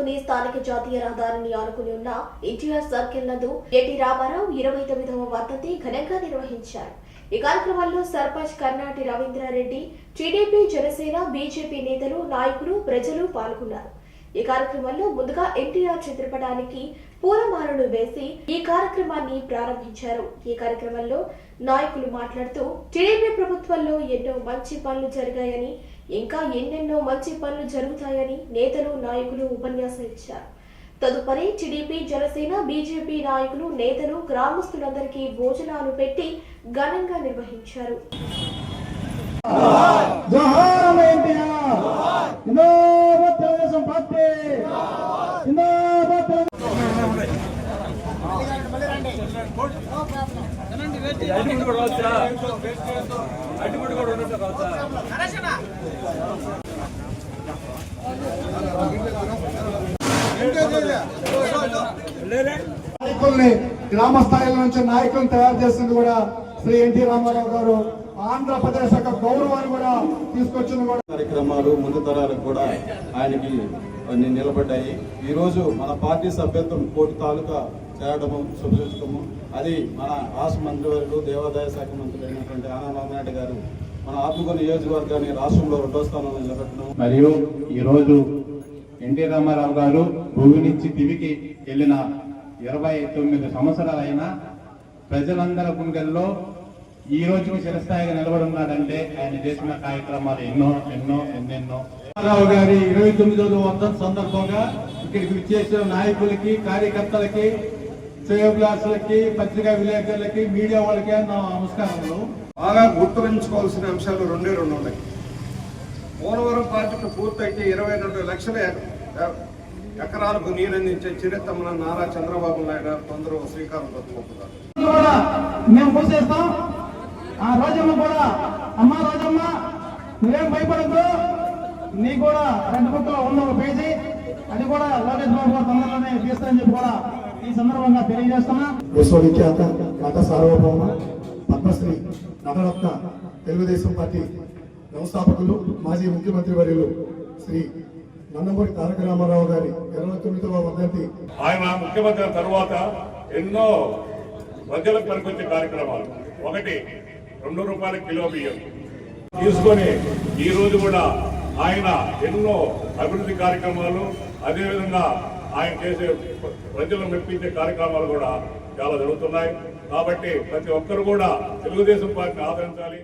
పట్టణంలోని స్థానిక జాతీయ రహదారిని ఆనుకుని ఉన్న ఎన్టీఆర్ సర్కిల్ నందు ఎన్టీ రామారావు ఇరవై తొమ్మిదవ వర్ధంతి ఘనంగా నిర్వహించారు. ఈ కార్యక్రమంలో సర్పంచ్ కర్ణాటి రవీంద్రారెడ్డి టీడీపీ జనసేన బీజేపీ నేతలు నాయకులు ప్రజలు పాల్గొన్నారు. ఈ కార్యక్రమంలో ముందుగా ఎన్టీఆర్ చిత్రపటానికి పూలమాలలు వేసి ఈ కార్యక్రమాన్ని ప్రారంభించారు. ఈ కార్యక్రమంలో నాయకులు మాట్లాడుతూ టీడీపీ ప్రభుత్వంలో ఎన్నో మంచి పనులు జరిగాయని ఇంకా ఎన్నెన్నో మంచి పనులు జరుగుతాయని నేతలు నాయకులు ఉపన్యాసం ఇచ్చారు. తదుపరి టీడీపీ జనసేన బీజేపీ నాయకులు నేతలు గ్రామస్తులందరికీ భోజనాలు పెట్టి ఘనంగా నిర్వహించారు జోహార్ ఎన్టీఆర్ జిందాబాద్ తెలుగుదేశం పార్టీ జిందాబాద్ తెలుగు- అడ్డుకుంటూ కూడా వచ్చా కూడా నాయకుల్ని గ్రామ స్థాయిల నుంచి నాయకులను తయారు చేసింది కూడా శ్రీ ఎన్టీ రామారావు గారు. ఆంధ్రప్రదేశ్ యొక్క గౌరవాన్ని కూడా తీసుకొచ్చింది కూడా. కార్యక్రమాలు ముందు తరాలకు కూడా ఆయనకి నిలబడ్డాయి. ఈ రోజు మన పార్టీ సభ్యత్వం కోటి తాలూకా చేయడము శుభసూచకము అది మన రాష్ట్ర మంత్రివర్యులు దేవాదాయ శాఖ మంత్రి అయినటువంటి ఆనంద రామనాయుడు గారు మన ఆత్మకూరు నియోజకవర్గాన్ని రాష్ట్రంలో రెండో స్థానంలో నిలబెట్టడం. మరియు ఈరోజు ఎన్టీ రామారావు గారు భూమి నుంచి దివికి వెళ్ళిన ఇరవై తొమ్మిది సంవత్సరాలైన ప్రజలందరి గుండెల్లో ఈ రోజుకి చిరస్థాయిగా నిలబడి ఉన్నాడంటే ఆయన చేసిన కార్యక్రమాలు ఎన్నో ఎన్నో ఎన్నెన్నో. రామారావు గారి ఇరవై తొమ్మిదవ సందర్భంగా ఇక్కడికి విచ్చేసిన నాయకులకి కార్యకర్తలకి శ్రేయోభిలాషులకి పత్రికా విలేకరులకి మీడియా వాళ్ళకి నా నమస్కారములు. బాగా గుర్తుంచుకోవాల్సిన అంశాలు రెండే రెండు ఉన్నాయి. పోలవరం ప్రాజెక్టు పూర్తయితే ఇరవై రెండు లక్షల ఎకరాలకు నీరు అందించే చరిత్ర మన నారా చంద్రబాబు నాయుడు గారు తొందర శ్రీకారం చుట్టుకుంటున్నారు కూడా మేము పోసేస్తాం ఆ రోజమ్మ కూడా అమ్మా రోజమ్మ నువ్వేం భయపడద్దు. నీ కూడా రెండు బుక్లో ఉన్న ఒక పేజీ. అది కూడా లోకేష్ బాబు గారు తొందరలోనే తీస్తానని చెప్పి కూడా ఈ సందర్భంగా తెలియజేస్తున్నా. విశ్వవిఖ్యాత నట సార్వభౌమ పద్మశ్రీ నటరత్న తెలుగుదేశం పార్టీ వ్యవస్థాపకులు మాజీ ముఖ్యమంత్రి వర్యులు శ్రీ నందమూరి తారక రామారావు గారి ఇరవై తొమ్మిదవ వర్ధంతి. ఆయన ముఖ్యమంత్రి తర్వాత ఎన్నో ప్రజలకు పనికొచ్చే కార్యక్రమాలు. ఒకటి రెండు రూపాయల కిలో బియ్యం. తీసుకొని ఈ రోజు కూడా ఆయన ఎన్నో అభివృద్ధి కార్యక్రమాలు అదేవిధంగా ఆయన చేసే ప్రజలను మెప్పించే కార్యక్రమాలు కూడా చాలా జరుగుతున్నాయి. కాబట్టి ప్రతి ఒక్కరు కూడా తెలుగుదేశం పార్టీని ఆదరించాలి.